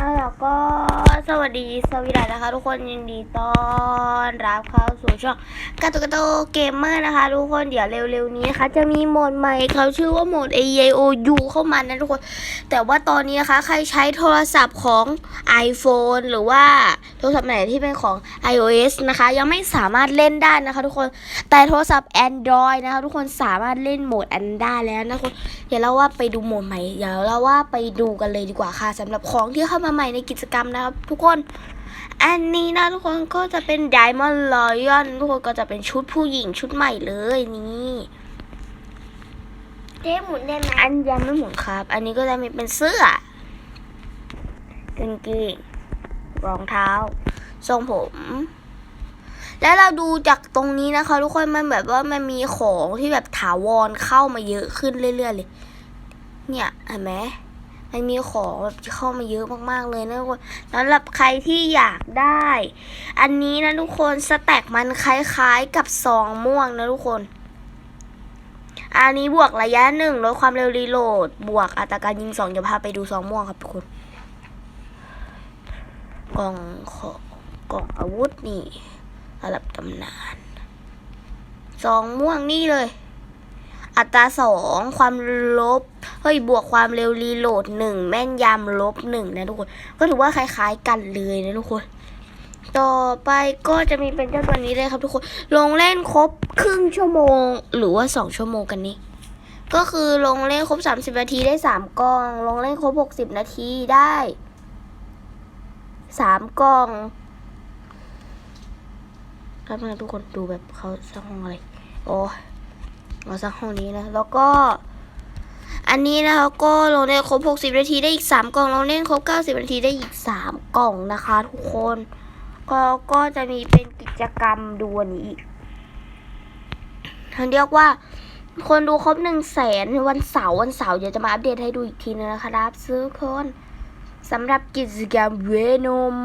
Bye. วก็สวัสดีสวีดัสนะคะ ทุกคนยินดีต้อนรับเข้าสู่ช่องกาโตกาโตเกมเมอร์นะคะ ทุกคนเดี๋ยวเร็วๆนี้นะคะจะมีโหมดใหม่เขาชื่อว่าโหมด A I O U เข้ามานะทุกคน แต่ว่าตอนนี้นะคะ ใครใช้โทรศัพท์ของ iPhone หรือว่าโทรศัพท์ไหนที่เป็นของ iOS นะคะ ยังไม่สามารถเล่นได้นะคะ ทุกคนแต่โทรศัพท์ Android นะคะ ทุกคนสามารถเล่นโหมดอันได้แล้วนะทุกคนเดี๋ยวเราว่าไปดูโหมดใหม่เดี๋ยวเราว่าไปดูกันเลยดีกว่าค่ะสำหรับของที่เข้ามาใหม่ในกิจกรรมนะครับ ทุกคน อันนี้นะทุกคนก็จะเป็น Diamond Lion ทุกคนก็จะเป็นชุดผู้หญิงชุดใหม่เลยนี่เจ๊หมุนได้ไหมอันยังไม่หมุนครับ อันนี้ก็จะมีเป็นเสื้อกางเกงรองเท้า ทรงผม แล้วเราดูจากตรงนี้นะคะ ทุกคนมันแบบว่ามันมีของที่แบบถาวรเข้ามาเยอะขึ้นเรื่อยๆเลย เนี่ยเห็นไหม มันมีของแบบเข้ามาเยอะมากๆเลยนะทุกคนสำหรับใครที่อยากได้ อันนี้นะทุกคนสแต็กมันคล้ายๆกับซองม่วงนะทุกคน อันนี้บวกระยะหนึ่งลดความเร็วรีโหลด บวกอัตราการยิงสองจะพาไปดูซองม่วงครับทุกคน กล่องของกล่องอาวุธนี่ระดับตำนานซองม่วงนี่เลย อัตราสองความลบ เฮ้ย บวกความเร็วรีโหลดหนึ่งแม่นยำลบหนึ่งนะทุกคน ก็ถือว่าคล้ายๆกันเลยนะทุกคน ต่อไปก็จะมีเป็นเจ้าตัวนี้เลยครับทุกคน ลงเล่นครบครึ่งชั่วโมง หรือว่าสองชั่วโมงกันนี่ก็คือลงเล่นครบสามสิบนาทีได้สามกล่อง ลงเล่นครบหกสิบนาทีได้สามกล่องครับนะทุกคนดูแบบเขาสร้างอะไร โอ้ ยเอาสักห้องนี้นะ แล้วก็ อันนี้นะคะก็ลงเล่นครบหกสิบนาทีได้อีกสามกล่องลงเล่นครบเก้าสิบนาทีได้อีกสามกล่องนะคะทุกคนก็ก็จะมีเป็นกิจกรรมดูอันนี้อีกเขาเรียกว่าคนดูครบหนึ่งแสนวันเสาร์วันเสาร์เดี๋ยวจะมาอัปเดตให้ดูอีกทีนึงนะครับซื้อคนสำหรับกิจกรรมเวนม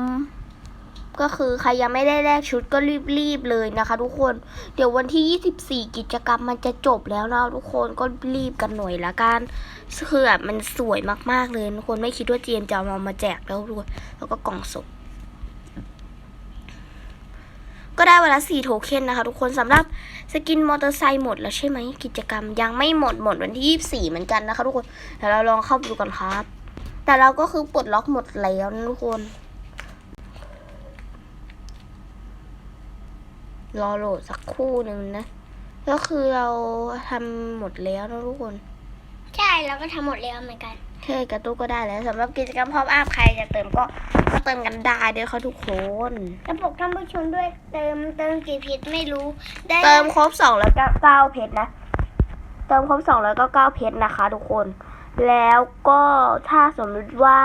ก็คือใครยังไม่ได้แลกชุดก็รีบๆเลยนะคะ ทุกคน เดี๋ยววันที่ 24 กิจกรรมมันจะจบแล้วนะทุกคนก็รีบกันหน่อยละกันคือแบบมันสวยมากๆเลยทุกคนไม่คิดว่าเจมจะเอามาแจกแล้วด้วยแล้วก็กล่องสดก็ได้วันละสี่โทเค็นนะคะ ทุกคนสำหรับสกินมอเตอร์ไซค์หมดแล้วใช่ไหมกิจกรรมยังไม่หมดหมดวันที่ยี่สี่เหมือนกันนะคะ ทุกคนเดี๋ยวเราลองเข้าไปดูกันครับ แต่เราก็คือปลดล็อกหมดแล้วนะทุกคน รอโหลดสักครู่หนึ่งนะ ก็คือเราทำหมดแล้วนะทุกคนใช่เราก็ทำหมดแล้วเหมือนกันเท่กระตุ้ก็ได้แล้วสำหรับกิจกรรมพร้อมอัพใครจะเติมก็ก็เติมกันได้ด้วยค่ะทุกคนแล้วบอกท่านผู้ชมด้วยเติมเติมกี่พิษไม่รู้ ได้เติมครบสองแล้วก็เก้าเพชรนะ เติมครบสองแล้วก็เก้าเพชรนะคะ ทุกคน แล้วก็ถ้าสมมติว่า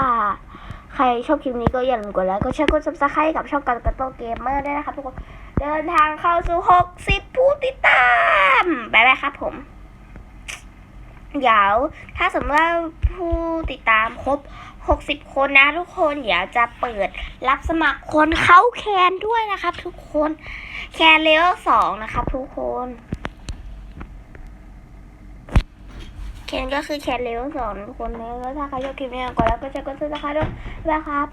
ใครชอบคลิปนี้ก็อย่าลืมกดไลค์กดแชร์กดซับสไครต์กับช่องการกระโตเกมเมอร์ด้วยนะคะทุกคน เดินทางเข้าสู่หกสิบผู้ติดตามบ๊ายบายครับผม เดี๋ยวถ้าสมมติว่าผู้ติดตามครบ60คนนะทุกคนเดี๋ยวจะเปิดรับสมัครคนเข้าแคนด้วยนะครับ ทุกคนแคนเลเวลสองนะครับ ทุกคนแคนก็คือแคนเลเวลสองทุกคนนะแล้วถ้าใครชอบคลิปนี้ก็กดไลค์กดแชร์กดซับสไครต์ด้วยนะครับ